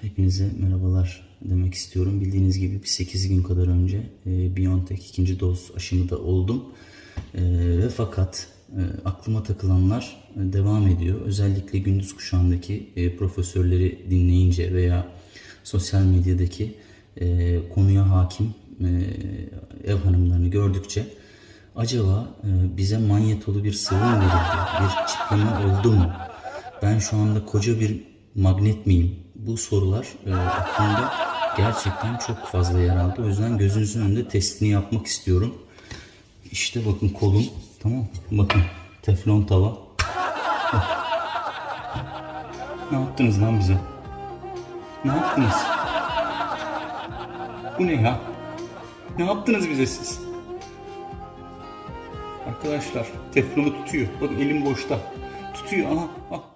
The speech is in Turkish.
Hepinize merhabalar demek istiyorum. Bildiğiniz gibi bir 8 gün kadar önce e, BioNTech ikinci doz aşımı da oldum. E, ve fakat e, aklıma takılanlar devam ediyor. Özellikle gündüz kuşağındaki profesörleri dinleyince veya sosyal medyadaki konuya hakim ev hanımlarını gördükçe acaba e, bize manyetolu bir sıvı verildi? Bir çipleme oldu mu? Ben şu anda koca bir magnet miyim? Bu sorular e, aklımda gerçekten çok fazla yer aldı. O yüzden gözünüzün önünde testini yapmak istiyorum. İşte bakın kolum. Tamam? Bakın teflon tava. Ne yaptınız lan bize? Ne yaptınız? Bu ne ya? Ne yaptınız bize siz? Arkadaşlar teflonu tutuyor. Bakın elim boşta. Tutuyor. Aha. Ah.